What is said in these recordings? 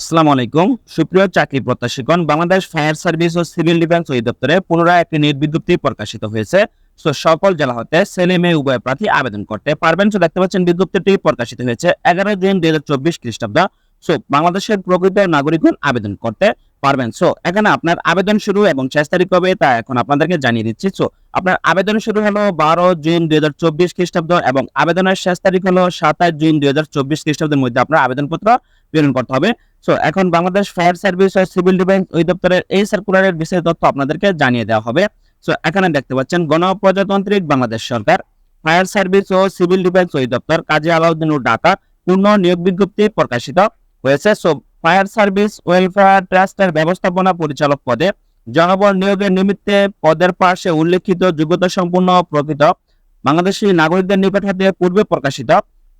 আসসালামু আলাইকুম। সুপ্রিয় চাকরি প্রত্যাশীগণ, বাংলাদেশ ফায়ার সার্ভিস ও সিভিল ডিফেন্স অধিদপ্তরে পুনরায় একটি বিজ্ঞপ্তি প্রকাশিত হয়েছে। সো সকল জেলা হতে ছেলে মেয়ে উভয় প্রার্থী আবেদন করতে পারবেন। দেখতে পাচ্ছেন বিজ্ঞপ্তিটি প্রকাশিত হয়েছে এগারো জুন দুই হাজার চব্বিশ খ্রিস্টাব্দ। সো বাংলাদেশের প্রকৃত নাগরিকগণ আবেদন করতে পারবেন। সো এখানে আপনার আবেদন শুরু এবং শেষ তারিখ কবে তা এখন আপনাদেরকে জানিয়ে দিচ্ছি। সো আপনার আবেদন শুরু হলো বারো জুন দুই হাজার চব্বিশ খ্রিস্টাব্দ এবং আবেদনের শেষ তারিখ হলো সাতাশ জুন দুই হাজার চব্বিশ খ্রিস্টাব্দের মধ্যে আপনার আবেদনপত্র প্রেরণ করতে হবে। সো এখন বাংলাদেশ ফায়ার সার্ভিস ও সিভিল ডিফেন্স অধিদপ্তরের এই সার্কুলারের বিশেষ তথ্য আপনাদেরকে জানিয়ে দেওয়া হবে। সো এখানে দেখতে পাচ্ছেন গণপ্রজাতান্ত্রিক বাংলাদেশ সরকার, ফায়ার সার্ভিস ও সিভিল ডিফেন্স অধিদপ্তর কাজী আলাউদ্দিন ঢাকা পূর্ণ নিয়োগ বিজ্ঞপ্তি প্রকাশিত হয়েছে। সো ফায়ার সার্ভিস ওয়েলফেয়ার ট্রাস্টের ব্যবস্থাপনা পরিচালক পদে জনবল নিয়োগের নিমিত্তে পদের পাশে উল্লেখিত যোগ্যতা সম্পূর্ণ প্রকৃত বাংলাদেশি নাগরিকদের নিকট হতে পূর্বে প্রকাশিত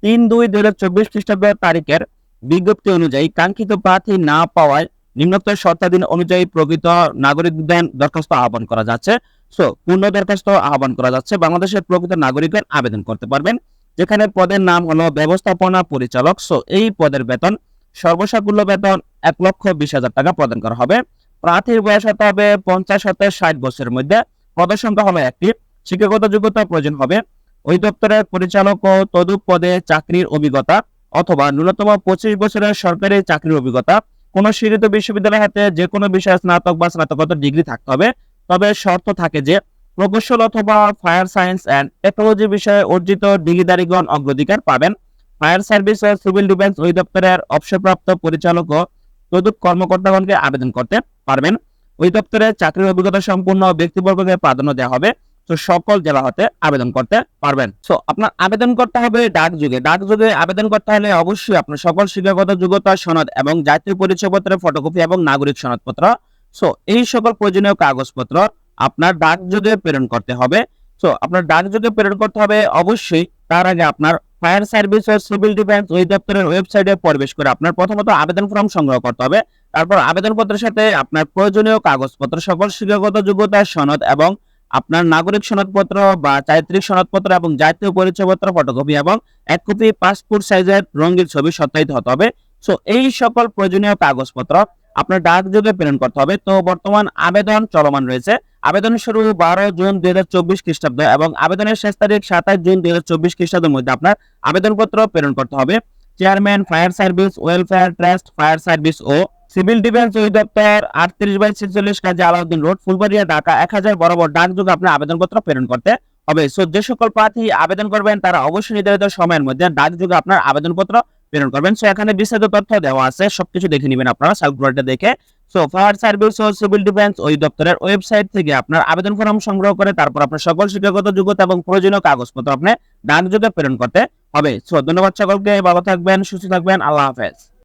তিন দুই দুই হাজার চব্বিশ খ্রিস্টাব্দের তারিখের বিজ্ঞপ্তি অনুযায়ী কাঙ্ক্ষিত প্রার্থী না পাওয়ায় নিম্নোক্ত শর্তাধীন অনুযায়ী প্রকৃত নাগরিকদের দরখাস্ত আহ্বান করা যাচ্ছে। সো পূর্ণ দরখাস্ত আহ্বান করা যাচ্ছে। বাংলাদেশের প্রকৃত নাগরিকের আবেদন করতে পারবেন। যেখানে পদের নাম হলো ব্যবস্থাপনা পরিচালক। সো এই পদের বেতন সর্বসাকুল্য বেতন এক লক্ষ বিশ হাজার টাকা প্রদান করা হবে। প্রার্থীর বয়স হতে হবে পঞ্চাশ হতে ষাট বছরের মধ্যে। পদের সংখ্যা হবে একটি। শিক্ষাগত যোগ্যতা প্রয়োজন হবে। ওই দপ্তরের পরিচালক ও তদুপ পদে চাকরির অভিজ্ঞতা। অথবা ন্যূনতম পঁচিশ বছরের সরকারি চাকরির অভিজ্ঞতা, কোন স্বীকৃত বিশ্ববিদ্যালয় হাতে যে কোনো বিষয়ে স্নাতক বা স্নাতকোত্তর ডিগ্রি থাকতে হবে। তবে শর্ত থাকে যে, প্রকৌশল অথবা ফায়ার সায়েন্স অ্যান্ড টেকনোলজি বিষয়ে অর্জিত ডিগ্রিধারীগণ অগ্রাধিকার পাবেন। ফায়ার সার্ভিস ও সিভিল ডিফেন্স অধিদপ্তরের অবসরপ্রাপ্ত পরিচালক ও তদুপ কর্মকর্তাগণকে আবেদন করতে পারবেন। ওই দপ্তরে চাকরির অভিজ্ঞতা সম্পূর্ণ ব্যক্তিবর্গকে প্রাধান্য দেওয়া হবে। তো সকল জেলা হতে আবেদন করতে পারবেন। সো আপনার আবেদন করতে হবে ডাক যুগে। ডাক যুগে আবেদন করতে হলে অবশ্যই আপনার সকল শিক্ষাগত যোগ্যতা, সনদ এবং জাতীয় পরিচয়পত্রের ফটোকপি এবং নাগরিক সনদপত্র। সো এই সকল প্রয়োজনীয় কাগজপত্র আপনার ডাক যুগে প্রেরণ করতে হবে। সো আপনার ডাক যুগে প্রেরণ করতে হবে অবশ্যই তার আগে আপনার ফায়ার সার্ভিস ও সিভিল ডিফেন্স অধিদপ্তরের ওয়েবসাইটে প্রবেশ করে আপনার প্রথমত আবেদন ফর্ম সংগ্রহ করতে হবে। তারপর আবেদনপত্রের সাথে আপনার প্রয়োজনীয় কাগজপত্র, সকল শিক্ষাগত যোগ্যতা, সনদ এবং আপনার নাগরিক সনদপত্র বা চারিত্রিক সনদপত্র এবং জাতীয় পরিচয়পত্র ফটোকপি এবং এক কপি পাসপোর্ট সাইজের রঙিন ছবি সত্যায়িত হতে হবে। সো এই সকল প্রয়োজনীয় কাগজপত্র আপনার ডাক যোগে প্রেরণ করতে হবে। তো, বর্তমান আবেদন চলমান রয়েছে। আবেদন শুরু বারো জুন দুই হাজার চব্বিশ খ্রিস্টাব্দ এবং আবেদনের শেষ তারিখ সাতাশ জুন দুই হাজার চব্বিশ খ্রিস্টাব্দের মধ্যে আপনার আবেদনপত্র প্রেরণ করতে হবে। Chairman fire service welfare trust fire service ও সিভিল ডিফেন্স অধিদপ্তর আটত্রিশ বাই ছেচল্লিশ কাজী আলাউদ্দিন রোড, ফুলবাড়িয়া, ঢাকা। এক হাজার বরাবর ডাকযোগে আপনার আবেদনপত্র প্রেরণ করতে হবে। সো যে সকল প্রার্থী আবেদন করবেন, তারা অবশ্যই নির্ধারিত সময়ের মধ্যে ডাকযোগে আপনার আবেদনপত্র প্রেরণ করবেন। সো এখানে বিস্তারিত তথ্য দেওয়া আছে, সবকিছু দেখে নেবেন আপনারা, সার্কুলারটা দেখে। সো ফায়ার সার্ভিস ও সিভিল ডিফেন্স অধিদপ্তরের ওয়েবসাইট থেকে আপনার আবেদন ফর্ম সংগ্রহ করে, তারপর আপনার সকল শিক্ষাগত যোগ্যতা এবং প্রয়োজনীয় কাগজপত্র আপনি ডাকযোগে প্রেরণ করতে হবে। সো ধন্যবাদ সকলকে, ভালো থাকবেন, সুস্থ থাকবেন, আল্লাহ হাফেজ।